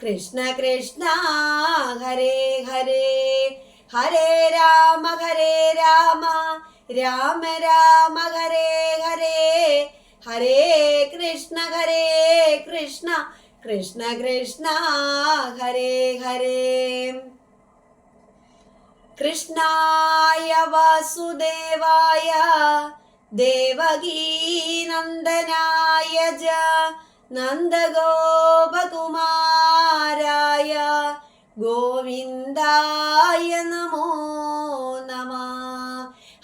കൃഷ്ണ കൃഷ്ണ ഹരേ ഹരേ ഹരേ രാമ ഹരേ രാമ രാമ രാമ ഹരേ ഹരേ ഹരേ കൃഷ്ണ ഹരേ കൃഷ്ണ കൃഷ്ണ കൃഷ്ണ ഹരേ ഹരേ കൃഷ്ണായ വാസുദേവായ ദേവകീനന്ദനായ ജ നന്ദഗോപകുമാരായ ഗോവിന്ദായ നമോ നമ.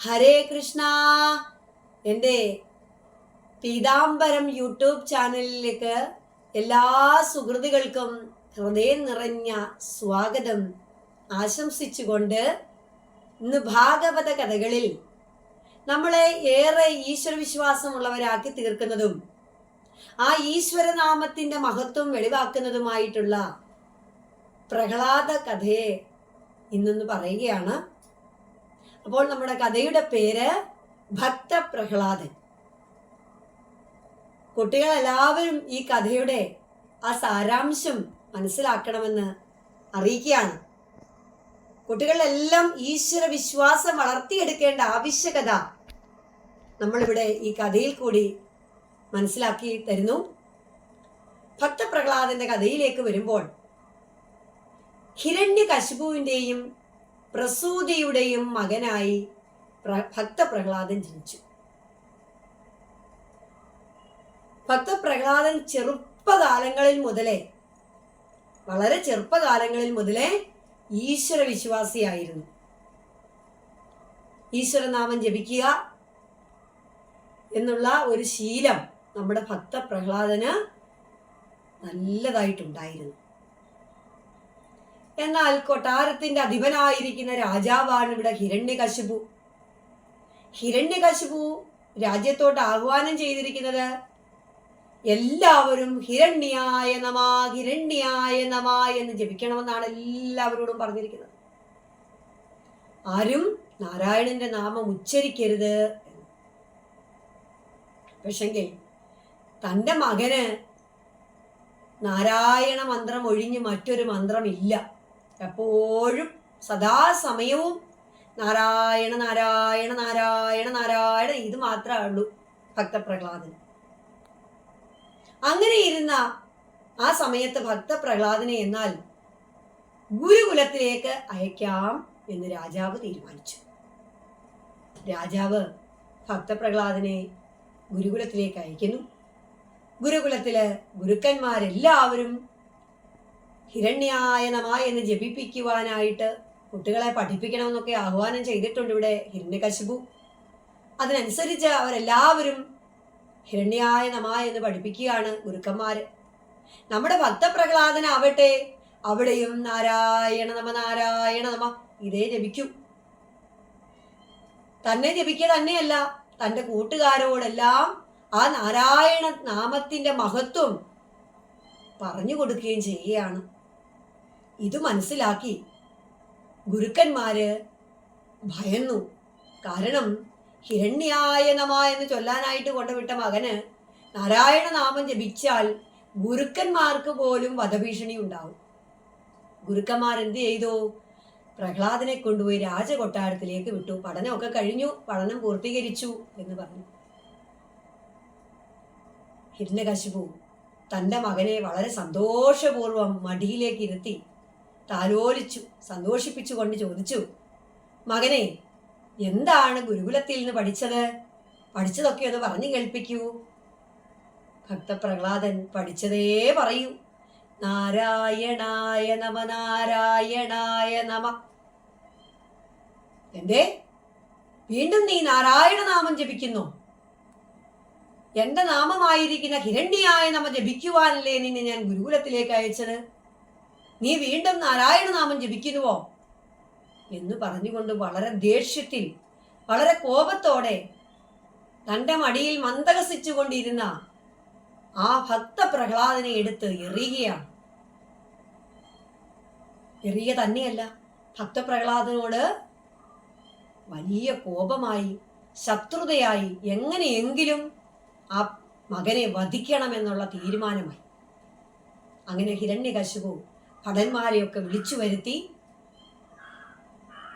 ഹരേ കൃഷ്ണ. എന്റെ പീതാംബരം യൂട്യൂബ് ചാനലിലേക്ക് എല്ലാ സുഹൃത്തുക്കൾക്കും ഹൃദയം നിറഞ്ഞ സ്വാഗതം. ആശംസിച്ചുകൊണ്ട് ഇന്ന് ഭാഗവത കഥകളിൽ നമ്മളെ ഏറെ ഈശ്വരവിശ്വാസമുള്ളവരാക്കി തീർക്കുന്നതും ആ ഈശ്വരനാമത്തിന്റെ മഹത്വം വെളിവാക്കുന്നതുമായിട്ടുള്ള പ്രഹ്ലാദ കഥയെ ഇന്നൊന്ന് പറയുകയാണ്. അപ്പോൾ നമ്മുടെ കഥയുടെ പേര് ഭക്തപ്രഹ്ലാദൻ. കുട്ടികളെല്ലാവരും ഈ കഥയുടെ ആ സാരാംശം മനസ്സിലാക്കണമെന്ന് അറിയിക്കുകയാണ്. കുട്ടികളെല്ലാം ഈശ്വര വിശ്വാസം വളർത്തിയെടുക്കേണ്ട ആവശ്യകത നമ്മളിവിടെ ഈ കഥയിൽ കൂടി മനസ്സിലാക്കി തരുന്നു. ഭക്തപ്രഹ്ലാദന്റെ കഥയിലേക്ക് വരുമ്പോൾ ഹിരണ്യകശിപുവിന്റെയും പ്രസൂതിയുടെയും മകനായി ഭക്തപ്രഹ്ലാദൻ ജനിച്ചു. ഭക്തപ്രഹ്ലാദൻ ചെറുപ്പകാലങ്ങളിൽ മുതലേ വളരെ ചെറുപ്പകാലങ്ങളിൽ മുതലേ ഈശ്വര വിശ്വാസിയായിരുന്നു ഈശ്വരനാമം ജപിക്കുക എന്നുള്ള ഒരു ശീലം നമ്മുടെ ഭക്ത പ്രഹ്ലാദന് നല്ലതായിട്ടുണ്ടായിരുന്നു. എന്നാൽ കൊട്ടാരത്തിന്റെ അധിപനായിരിക്കുന്ന രാജാവാണ് ഇവിടെ ഹിരണ്യകശിപു. ഹിരണ്യകശിപു രാജ്യത്തോട്ട് ആഹ്വാനം ചെയ്തിരിക്കുന്നത് എല്ലാവരും ഹിരണ്യായ നമ ഹിരണ്യായ നമ എന്ന് ജപിക്കണമെന്നാണ് എല്ലാവരോടും പറഞ്ഞിരിക്കുന്നത്. ആരും നാരായണന്റെ നാമം ഉച്ചരിക്കരുത്. പക്ഷെങ്കിൽ തന്റെ മകന് നാരായണ മന്ത്രം ഒഴിഞ്ഞ് മറ്റൊരു മന്ത്രമില്ല എപ്പോഴും സദാസമയവും നാരായണ നാരായണ നാരായണ നാരായണ ഇത് മാത്രമേ ഉള്ളൂ ഭക്തപ്രഹ്ലാദന്. അങ്ങനെ ഇരുന്ന ആ സമയത്ത് ഭക്തപ്രഹ്ലാദനെ എന്നാൽ ഗുരുകുലത്തിലേക്ക് അയക്കാം എന്ന് രാജാവ് തീരുമാനിച്ചു. രാജാവ് ഭക്തപ്രഹ്ലാദനെ ഗുരുകുലത്തിലേക്ക് അയക്കുന്നു. ഗുരുകുലത്തിൽ ഗുരുക്കന്മാരെല്ലാവരും ഹിരണ്യായ നമ എന്ന് ജപിപ്പിക്കുവാനായിട്ട് കുട്ടികളെ പഠിപ്പിക്കണമെന്നൊക്കെ ആഹ്വാനം ചെയ്തിട്ടുണ്ട് ഇവിടെ ഹിരണ്യകശിപു. അതിനനുസരിച്ച് അവരെല്ലാവരും ഹിരണ്യായ നമ എന്ന് പഠിപ്പിക്കുകയാണ് ഗുരുക്കന്മാര്. നമ്മുടെ ഭക്തപ്രഹ്ലാദനാവട്ടെ അവിടെയും നാരായണ നമ നാരായണ നമ ഇതേ ജപിക്കും. തന്നെ ജപിക്കുക തന്നെയല്ല തന്റെ കൂട്ടുകാരോടെല്ലാം ആ നാരായണ നാമത്തിന്റെ മഹത്വം പറഞ്ഞു കൊടുക്കുകയും ചെയ്യുകയാണ്. ഇത് മനസ്സിലാക്കി ഗുരുക്കന്മാര് ഭയന്നു. കാരണം ഹിരണ്യായ നമ എന്ന് ചൊല്ലാനായിട്ട് കൊണ്ടുവിട്ട മകന് നാരായണ നാമം ജപിച്ചാൽ ഗുരുക്കന്മാർക്ക് പോലും വധഭീഷണി ഉണ്ടാവും. ഗുരുക്കന്മാർ എന്ത് ചെയ്തു? പ്രഹ്ലാദനെ കൊണ്ടുപോയി രാജകൊട്ടാരത്തിലേക്ക് വിട്ടു. പഠനമൊക്കെ കഴിഞ്ഞു. പഠനം പൂർത്തീകരിച്ചു എന്ന് പറഞ്ഞു. ഹിരണ്യകശിപു തന്റെ മകനെ വളരെ സന്തോഷപൂർവം മടിയിലേക്ക് ഇരുത്തി താലോലിച്ചു സന്തോഷിപ്പിച്ചുകൊണ്ട് ചോദിച്ചു മകനെ എന്താണ് ഗുരുകുലത്തിൽ നിന്ന് പഠിച്ചത്? പഠിച്ചതൊക്കെ ഒന്ന് പറഞ്ഞു കേൾപ്പിക്കൂ. ഭക്തപ്രഹ്ലാദൻ പഠിച്ചതേ പറയൂ. നാരായണായ നമ നാരായണായ നമ. എന്തേ? വീണ്ടും നീ നാരായണ നാമം ജപിക്കുന്നു? എന്റെ നാമമായിരിക്കുന്ന ഹിരണ്യായ നമ ജപിക്കുവാനല്ലേ നിന്നെ ഞാൻ ഗുരുകുലത്തിലേക്ക് അയച്ചത്? നീ വീണ്ടും നാരായണ നാമം ജപിക്കുന്നുവോ? എന്ന് പറഞ്ഞുകൊണ്ട് വളരെ ദേഷ്യത്തിൽ വളരെ കോപത്തോടെ തന്റെ മടിയിൽ മന്ദഹസിച്ചുകൊണ്ടിരുന്ന ആ ഭക്ത പ്രഹ്ലാദനെ എടുത്ത് എറിയുകയാണ്. എറിയ തന്നെയല്ല ഭക്തപ്രഹ്ലാദനോട് വലിയ കോപമായി ശത്രുതയായി എങ്ങനെയെങ്കിലും ആ മകനെ വധിക്കണമെന്നുള്ള തീരുമാനമായി. അങ്ങനെ ഹിരണ്യകശുപു ഭടന്മാരെയൊക്കെ വിളിച്ചു വരുത്തി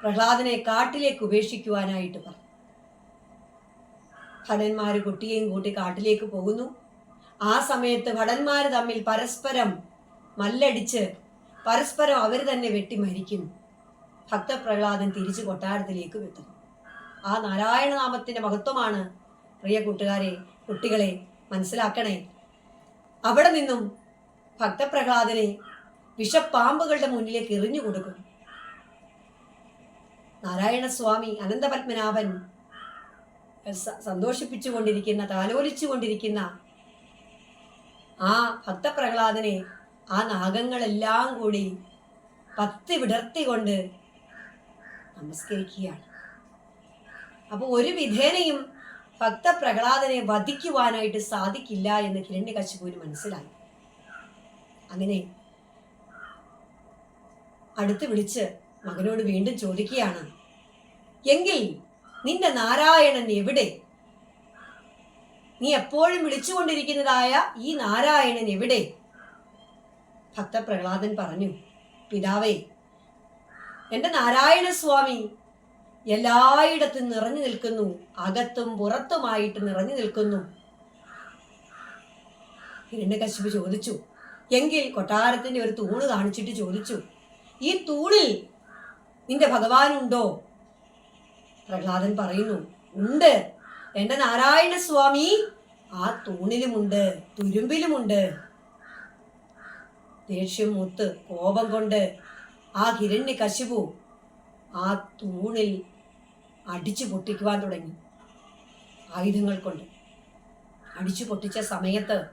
പ്രഹ്ലാദനെ കാട്ടിലേക്ക് ഉപേക്ഷിക്കുവാനായിട്ട് പറഞ്ഞു. ഭടന്മാർ കുട്ടിയെയും കൂട്ടി കാട്ടിലേക്ക് പോകുന്നു. ആ സമയത്ത് ഭടന്മാർ തമ്മിൽ പരസ്പരം മല്ലടിച്ച് പരസ്പരം അവർ തന്നെ വെട്ടി മരിക്കുന്നു. ഭക്തപ്രഹ്ലാദൻ തിരിച്ചു കൊട്ടാരത്തിലേക്ക് വിട്ടു ആ നാരായണ നാമത്തിന്റെ മഹത്വമാണ് പ്രിയ കൂട്ടുകാരെ കുട്ടികളെ മനസ്സിലാക്കണേ. അവിടെ നിന്നും ഭക്തപ്രഹ്ലാദനെ വിഷപ്പാമ്പുകളുടെ മുന്നിലേക്ക് എറിഞ്ഞു കൊടുക്കും. നാരായണസ്വാമി അനന്തപത്മനാഭൻ സന്തോഷിപ്പിച്ചു കൊണ്ടിരിക്കുന്ന താലോലിച്ചു കൊണ്ടിരിക്കുന്ന ആ ഭക്തപ്രഹ്ലാദനെ ആ നാഗങ്ങളെല്ലാം കൂടി പത്തി വിടർത്തിക്കൊണ്ട് നമസ്കരിക്കുകയാണ്. അപ്പോൾ ഒരു വിധേനയും ഭക്തപ്രഹ്ലാദനെ വധിക്കുവാനായിട്ട് സാധിക്കില്ല എന്ന് ഹിരണ്യകശിപുവിന് മനസ്സിലായി. അങ്ങനെ അടുത്ത് വിളിച്ച് മകനോട് വീണ്ടും ചോദിക്കുകയാണ് എങ്കിൽ നിന്റെ നാരായണൻ എവിടെ? നീ എപ്പോഴും വിളിച്ചുകൊണ്ടിരിക്കുന്നതായ ഈ നാരായണൻ എവിടെ? ഭക്തപ്രഹ്ലാദൻ പറഞ്ഞു പിതാവേ എന്റെ നാരായണ സ്വാമി എല്ലായിടത്തും നിറഞ്ഞു നിൽക്കുന്നു. അകത്തും പുറത്തുമായിട്ട് നിറഞ്ഞു നിൽക്കുന്നു. ഹിരണ്യകശിപു ചോദിച്ചു. എങ്കിൽ കൊട്ടാരത്തിന്റെ ഒരു തൂണ് കാണിച്ചിട്ട് ചോദിച്ചു. ഈ തൂണിൽ നിന്റെ ഭഗവാനുണ്ടോ? പ്രഹ്ലാദൻ പറയുന്നു. ഉണ്ട്. എന്റെ നാരായണ സ്വാമി ആ തൂണിലുമുണ്ട് തുരുമ്പിലുമുണ്ട്. ദേഷ്യം മൂത്ത് കോപം കൊണ്ട് ആ ഹിരണ്യ കശിപു ആ തൂണിൽ അടിച്ചു പൊട്ടിക്കുവാൻ തുടങ്ങി. ആയുധങ്ങൾ കൊണ്ട്. അടിച്ചു പൊട്ടിച്ച സമയത്ത്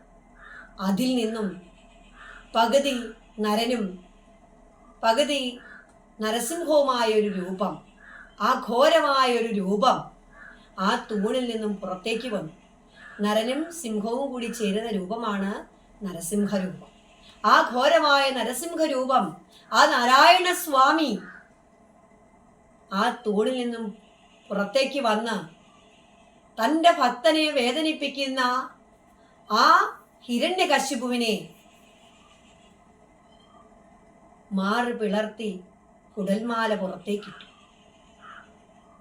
അതിൽ നിന്നും പകുതി നരനും പകുതി നരസിംഹവുമായ ഒരു രൂപം ആ ഘോരമായ ഒരു രൂപം ആ തൂണിൽ നിന്നും പുറത്തേക്ക് വന്നു. നരനും സിംഹവും കൂടി ചേരുന്ന രൂപമാണ് നരസിംഹരൂപം. ആ ഘോരമായ നരസിംഹരൂപം ആ നാരായണ സ്വാമി ആ തൂണിൽ നിന്നും പുറത്തേക്ക് വന്ന് തന്റെ ഭക്തനെ വേദനിപ്പിക്കുന്ന ആ ഹിരണ്യകശിപുവിനെ മാറ് പിളർത്തി കുടൽമാല പുറത്തേക്കിട്ടു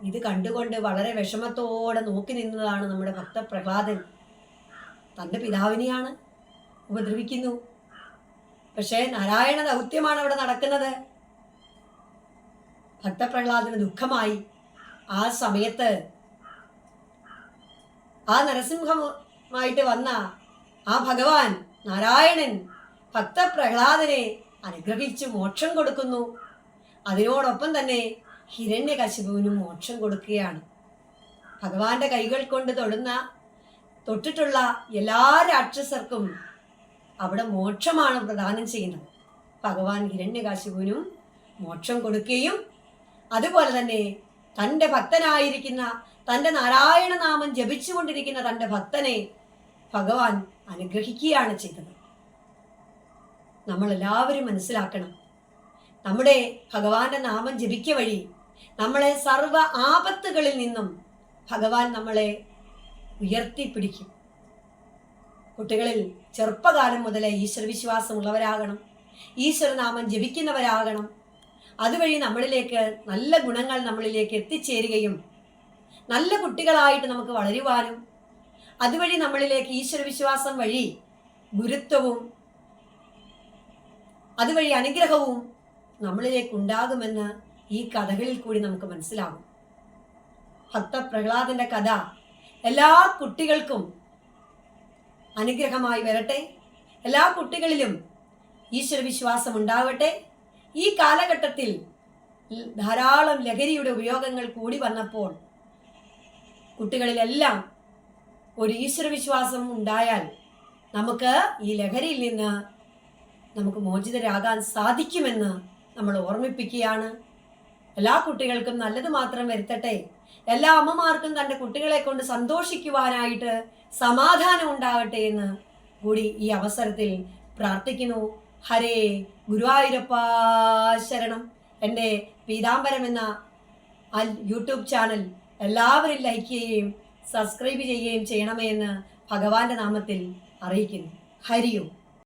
ഇത് കണ്ടുകൊണ്ട് വളരെ വിഷമത്തോടെ നോക്കി നിന്നതാണ് നമ്മുടെ ഭക്തപ്രഹ്ലാദൻ. തന്റെ പിതാവിനെയാണ് ഉപദ്രവിക്കുന്നു. പക്ഷേ നാരായണ ദൗത്യമാണ് അവിടെ നടക്കുന്നത്. ഭക്തപ്രഹ്ലാദന് ദുഃഖമായി. ആ സമയത്ത് ആ നരസിംഹമായിട്ട് വന്ന ആ ഭഗവാൻ നാരായണൻ ഭക്തപ്രഹ്ലാദനെ അനുഗ്രഹിച്ച് മോക്ഷം കൊടുക്കുന്നു. അതിനോടൊപ്പം തന്നെ ഹിരണ്യകശിപുവിനും മോക്ഷം കൊടുക്കുകയാണ്. ഭഗവാന്റെ കൈകൾ കൊണ്ട് തൊടുന്ന തൊട്ടിട്ടുള്ള എല്ലാ രാക്ഷസർക്കും അവിടെ മോക്ഷമാണ് പ്രദാനം ചെയ്യുന്നത്. ഭഗവാൻ ഹിരണ്യകാശിപുവിനും മോക്ഷം കൊടുക്കുകയും അതുപോലെ തന്നെ തന്റെ ഭക്തനായിരിക്കുന്ന തന്റെ നാരായണ നാമം ജപിച്ചുകൊണ്ടിരിക്കുന്ന തന്റെ ഭക്തനെ ഭഗവാൻ അനുഗ്രഹിക്കുകയാണ് ചെയ്തത്. നമ്മളെല്ലാവരും മനസ്സിലാക്കണം. നമ്മുടെ ഭഗവാന്റെ നാമം ജപിക്ക വഴി നമ്മളെ സർവ ആപത്തുകളിൽ നിന്നും ഭഗവാൻ നമ്മളെ ഉയർത്തിപ്പിടിക്കും. കുട്ടികളിൽ ചെറുപ്പകാലം മുതലേ ഈശ്വരവിശ്വാസമുള്ളവരാകണം. ഈശ്വരനാമം ജപിക്കുന്നവരാകണം. അതുവഴി നമ്മളിലേക്ക് നല്ല ഗുണങ്ങൾ നമ്മളിലേക്ക് എത്തിച്ചേരുകയും നല്ല കുട്ടികളായിട്ട് നമുക്ക് വളരുവാനും അതുവഴി നമ്മളിലേക്ക് ഈശ്വരവിശ്വാസം വഴി ഗുരുത്വവും അതുവഴി അനുഗ്രഹവും നമ്മളിലേക്ക് ഉണ്ടാകുമെന്ന് ഈ കഥകളിൽ കൂടി നമുക്ക് മനസ്സിലാകും. ഭക്ത പ്രഹ്ലാദന്റെ കഥ എല്ലാ കുട്ടികൾക്കും അനുഗ്രഹമായി വരട്ടെ. എല്ലാ കുട്ടികളിലും ഈശ്വരവിശ്വാസം ഉണ്ടാവട്ടെ. ഈ കാലഘട്ടത്തിൽ ധാരാളം ലഹരിയുടെ ഉപയോഗങ്ങൾ കൂടി വന്നപ്പോൾ കുട്ടികളിലെല്ലാം ഒരു ഈശ്വരവിശ്വാസം ഉണ്ടായാൽ നമുക്ക് ഈ ലഹരിയിൽ നിന്ന് നമുക്ക് മോചിതരാകാൻ സാധിക്കുമെന്ന് നമ്മൾ ഓർമ്മിപ്പിക്കുകയാണ്. എല്ലാ കുട്ടികൾക്കും നല്ലത് മാത്രം വരുത്തട്ടെ. എല്ലാ അമ്മമാർക്കും തന്റെ കുട്ടികളെ കൊണ്ട് സന്തോഷിക്കുവാനായിട്ട് സമാധാനം ഉണ്ടാകട്ടെ എന്ന് കൂടി ഈ അവസരത്തിൽ പ്രാർത്ഥിക്കുന്നു. ഹരേ ഗുരുവായൂരപ്പ ശരണം. എന്റെ പീതാംബരം എന്ന യൂട്യൂബ് ചാനൽ എല്ലാവരും ലൈക്ക് ചെയ്യുകയും സബ്സ്ക്രൈബ് ചെയ്യുകയും ചെയ്യണമേ എന്ന് ഭഗവാന്റെ നാമത്തിൽ അറിയിക്കുന്നു. ഹരിയും.